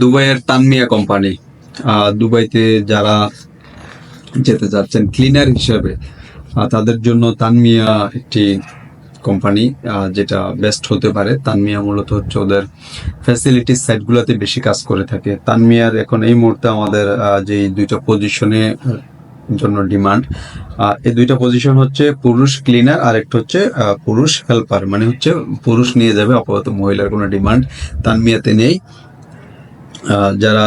দুবাইয়ের তানমিয়া কোম্পানি দুবাইতে যারা যেতে যাচ্ছেন ক্লিনার হিসেবে তাদের জন্য তানমিয়া একটি কোম্পানি যেটা বেস্ট হতে পারে। তানমিয়া মূলত হচ্ছে ওদের ফ্যাসিলিটিস সাইটগুলোতে বেশি কাজ করে থাকে। তানমিয়ার এখন এই মুহূর্তে আমাদের যে দুইটা পজিশনে জন্য ডিমান্ড এই দুইটা পজিশন হচ্ছে পুরুষ ক্লিনার আর একটা হচ্ছে পুরুষ হেল্পার মানে হচ্ছে পুরুষ নিয়ে যাবে, আপাতত মহিলার কোনো ডিমান্ড তানমিয়াতে নেই। যারা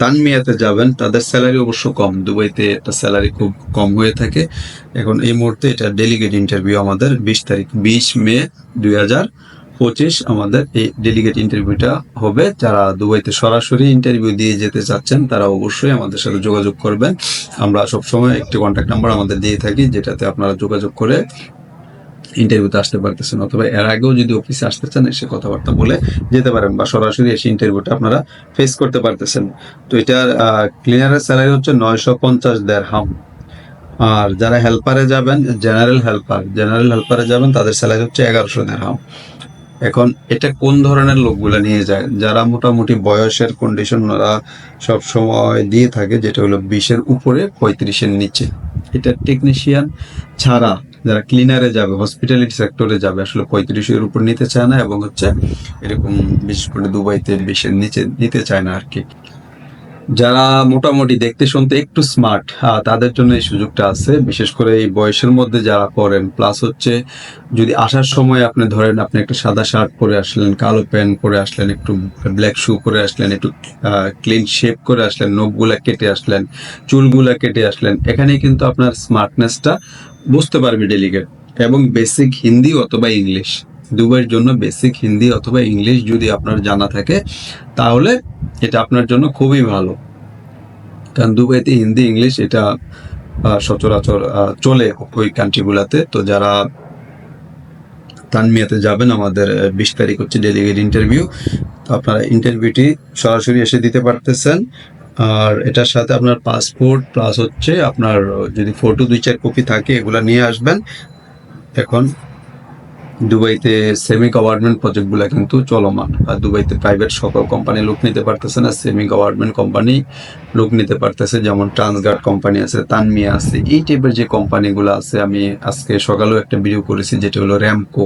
তানমিয়াতে যাবেন, তাদের স্যালারি অবশ্য কম। দুবাইতে একটা স্যালারি খুব কম হয়ে থাকে। এখন এই মুহূর্তে এটা ডেলিগেট ইন্টারভিউ আমাদের বিশ তারিখ, বিশ মে দুই হাজার পঁচিশ আমাদের এই ডেলিগেট ইন্টারভিউটা হবে। যারা দুবাইতে সরাসরি ইন্টারভিউ দিয়ে যেতে চাচ্ছেন, তারা অবশ্যই আমাদের সাথে যোগাযোগ করবেন। আমরা সবসময় একটি কন্ট্যাক্ট নাম্বার আমাদের দিয়ে থাকি, যেটাতে আপনারা যোগাযোগ করে ইন্টারভিউতে আসতে পারতেছেন অথবা এর আগেও যদি অফিসে আসতে চান, এসে কথাবার্তা বলে যেতে পারেন বা সরাসরি এসে ইন্টারভিউটা আপনারা ফেস করতে পারতেছেন। তো এটার ক্লিনারের স্যালারি হচ্ছে নয়শো পঞ্চাশ দেড় হাম আর যারা হেল্পারে যাবেন জেনারেল হেল্পার জেনারেল হেল্পারে যাবেন, তাদের স্যালারি হচ্ছে এগারোশো দেড় হাম এখন এটা কোন ধরনের লোকগুলো নিয়ে যায়? যারা মোটামুটি বয়সের কন্ডিশন ওরা সব সময় দিয়ে থাকে, যেটা হলো বিশের উপরে, পঁয়ত্রিশের নিচে। এটা টেকনিশিয়ান ছাড়া যারা ক্লিনারে যাবে হসপিটালিটি সেক্টরে যাবে, আসলে পঁয়ত্রিশের উপর নিতে চায় না এবং হচ্ছে এরকম বিশেষ করে দুবাইতে বিশের নিচে, নিতে চায় না আর কি। যারা মোটামুটি দেখতে শুনতে একটু স্মার্ট তাদের জন্য এই সুযোগটা আছে। বিশেষ করে এই বয়সের মধ্যে যারা করেন প্লাস হচ্ছে যদি আসার সময় আপনি ধরেন, আপনি একটা সাদা শার্ট পরে আসলেন, কালো প্যান্ট পরে আসলেন, একটু ব্ল্যাক শু পরে আসলেন, একটু ক্লিন শেপ করে আসলেন, নখগুলা কেটে আসলেন, চুলগুলা কেটে আসলেন এখানে কিন্তু আপনার স্মার্টনেসটা বুঝতে পারবে ডেলিগেট এবং বেসিক হিন্দি অথবা ইংলিশ দুবাইয়ের জন্য বেসিক হিন্দি অথবা ইংলিশ যদি আপনার জানা থাকে, তাহলে এটা আপনার জন্য খুবই ভালো। কারণ দুবাইতে হিন্দি ইংলিশ এটা সচরাচর চলে ওই কান্ট্রিগুলোতে তো যারা তানমিয়াতে যাবেন, আমাদের বিশ তারিখ হচ্ছে ডেলিগেট ইন্টারভিউ আপনারা ইন্টারভিউটি সরাসরি এসে দিতে পারতেছেন। আর এটার সাথে আপনার পাসপোর্ট প্লাস হচ্ছে আপনার, যদি ফটো দুই, চার কপি থাকে, এগুলা নিয়ে আসবেন। এখন দুবাইতে সেমি গভর্নমেন্ট প্রজেক্টগুলো কিন্তু চলমান। আর দুবাইতে প্রাইভেট সকল কোম্পানি লোক নিতে পারতেছে না সেমি গভর্নমেন্ট কোম্পানি লোক নিতে পারতেছে, যেমন ট্রান্সগার্ড কোম্পানি আছে তানমিয়া আছে, এই টাইপের যে কোম্পানিগুলো আছে, আমি আজকে সকালেও একটা ভিডিও করেছি, যেটা হলো র্যামকো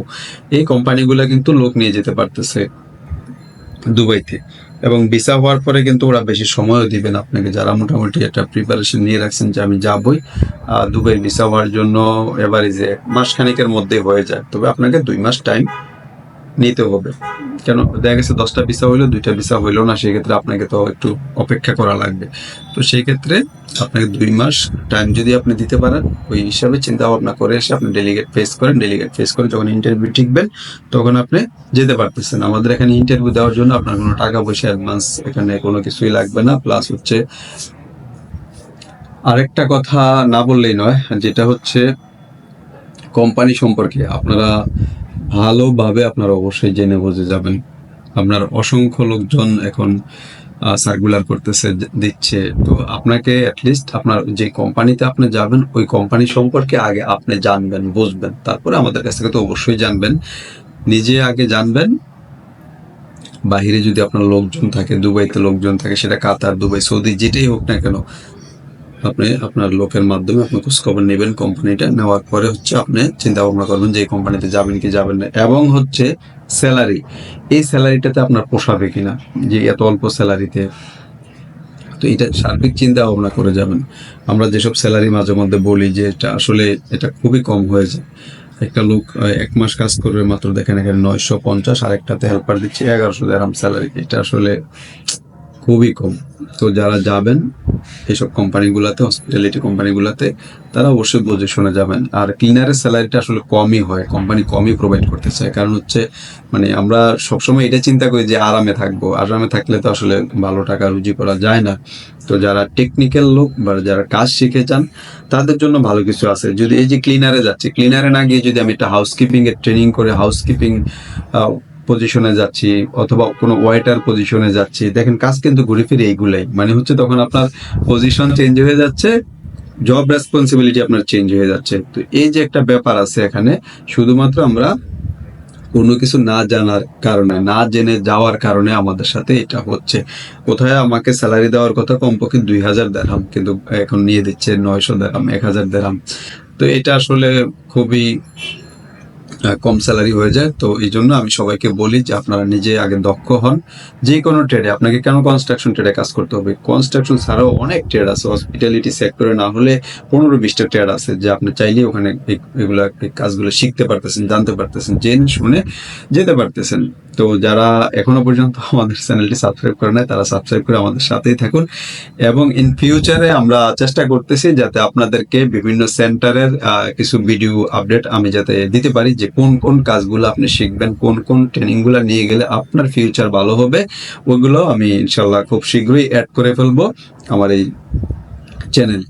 এই কোম্পানিগুলো কিন্তু লোক নিয়ে যেতে পারতেছে দুবাইতে। এবং ভিসা হওয়ার পরে কিন্তু ওরা বেশি সময়ও দিবেন আপনাকে। যারা মোটামুটি একটা প্রিপারেশন নিয়ে রাখছেন যে আমি যাবই দুবাই ভিসা হওয়ার জন্য এভারেজে মাস খানিকের মধ্যে হয়ে যায়। তবে আপনাকে দুই মাস টাইম নিতে হবে। কেন? দেখা গেছে দশটা ভিসা হইল, দুইটা ভিসা হইল না, সেক্ষেত্রে আপনাকে তো একটু অপেক্ষা করা লাগবে। তো সেই ক্ষেত্রে আপনাকে দুই মাস টাইম যদি আপনি দিতে পারেন, ওই হিসাবে চিন্তা ভাবনা করে এসে আপনি ডেলিগেট ফেস করেন ডেলিগেট ফেস করে যখন ইন্টারভিউ টিকবেন তখন আপনি যেতে পারতেছেন। আমাদের এখানে ইন্টারভিউ দেওয়ার জন্য আপনার কোনো টাকা পয়সা অ্যাডভান্স এখানে কোনো কিছুই লাগবে না। প্লাস হচ্ছে, আরেকটা কথা না বললেই নয়, যেটা হচ্ছে কোম্পানি সম্পর্কে। আপনারা ভালোভাবে আপনারা অবশ্যই জেনে বুঝে যাবেন। আপনার অসংখ্য লোকজন এখন সার্কুলার করতেছে দিচ্ছে। তো আপনাকে অ্যাটলিস্ট আপনার যে কোম্পানিতে আপনি যাবেন, ওই কোম্পানি সম্পর্কে আগে আপনি জানবেন, বুঝবেন। তারপরে আমাদের কাছ থেকে তো অবশ্যই জানবেন। নিজে আগে জানবেন। বাহিরে যদি আপনার লোকজন থাকে, দুবাইতে লোকজন থাকে, সেটা কাতার, দুবাই, সৌদি, যেটাই হোক না কেন আপনি আপনার লোকের মাধ্যমে আপনি খোঁজখবর নেবেন কোম্পানিটা। নেওয়ার পরে হচ্ছে আপনি চিন্তা ভাবনা করবেন যে কোম্পানিতে যাবেন কি যাবেন না। এবং হচ্ছে স্যালারি। এই স্যালারিটাতে আপনার পোষাবে কিনা? যে এত অল্প স্যালারিতে। তো এটা সার্বিক চিন্তা ভাবনা করে যাবেন। আমরা যেসব স্যালারি মাঝে মধ্যে বলি যে এটা আসলে এটা খুবই কম হয়ে যায়। একটা লোক এক মাস কাজ করবে মাত্র দেখেন এখানে নয়শো পঞ্চাশ আর একটাতে হেল্পার দিচ্ছে এগারোশো দেড়াম স্যালারি এটা আসলে খুবই কম। তো যারা যাবেন এইসব কোম্পানিগুলোতে হসপিটালিটি কোম্পানিগুলোতে, তারা অবশ্যই বুঝে শুনে যাবেন। আর ক্লিনারের স্যালারিটা আসলে কমই হয় কোম্পানি কমই প্রোভাইড করতে চায়। কারণ হচ্ছে মানে আমরা সবসময় এটা চিন্তা করি যে আরামে থাকব। আরামে থাকলে তো আসলে ভালো টাকা রুজি করা যায় না। তো যারা টেকনিক্যাল লোক বা যারা কাজ শিখে চান, তাদের জন্য ভালো কিছু আছে। যদি এই যে ক্লিনারে যাচ্ছে ক্লিনারে না গিয়ে যদি আমি একটা হাউসকিপিং এর ট্রেনিং করে হাউসকিপিং পজিশনে যাচ্ছি, অথবা কোনো ওয়েটার পজিশনে যাচ্ছি। দেখেন, কাজ কিন্তু ঘুরে ফিরে এইগুলাই। মানে হচ্ছে তখন আপনার পজিশন চেঞ্জ হয়ে যাচ্ছে জব রেসপন্সিবিলিটি আপনার চেঞ্জ হয়ে যাচ্ছে। তো এই যে একটা ব্যাপার আছে এখানে, শুধুমাত্র আমরা কোনো কিছু না জানার কারণে, না জেনে যাওয়ার কারণে আমাদের সাথে এটা হচ্ছে। কোথায় আমাকে স্যালারি দেওয়ার কথা? কমপক্ষে দুই হাজার দেড়হাম কিন্তু এখন নিয়ে দিচ্ছে নয়শো দেড়হাম এক হাজার দেড়হাম তো এটা আসলে খুবই কম স্যালারি হয়ে যায়। তো এই জন্য আমি সবাইকে বলি যে আপনারা নিজে আগে দক্ষ হন। যে কোনো ট্রেডে আপনাকে কেন কনস্ট্রাকশন ট্রেডে কাজ করতে হবে? কনস্ট্রাকশন ছাড়াও অনেক ট্রেড আছে। হসপিটালিটি সেক্টরে না হলে পনেরো বিশটা ট্রেড আছে যে আপনি চাইলে ওখানে এগুলো কাজগুলো শিখতে পারতেছেন, জানতে পারতেছেন, জেনে শুনে যেতে পারতেছেন। তো যারা এখনও পর্যন্ত আমাদের চ্যানেলটি সাবস্ক্রাইব করে নাই, তারা সাবস্ক্রাইব করে আমাদের সাথেই থাকুন। এবং ইন ফিউচারে আমরা চেষ্টা করতেছি যাতে আপনাদেরকে বিভিন্ন সেন্টারের কিছু ভিডিও আপডেট আমি যাতে দিতে পারি যে কোন কোন কাজগুলো আপনি শিখবেন, কোন কোন ট্রেনিংগুলো নিয়ে গেলে আপনার ফিউচার ভালো হবে, ওগুলো আমি ইনশাল্লাহ খুব শীঘ্রই অ্যাড করে ফেলব আমার এই চ্যানেল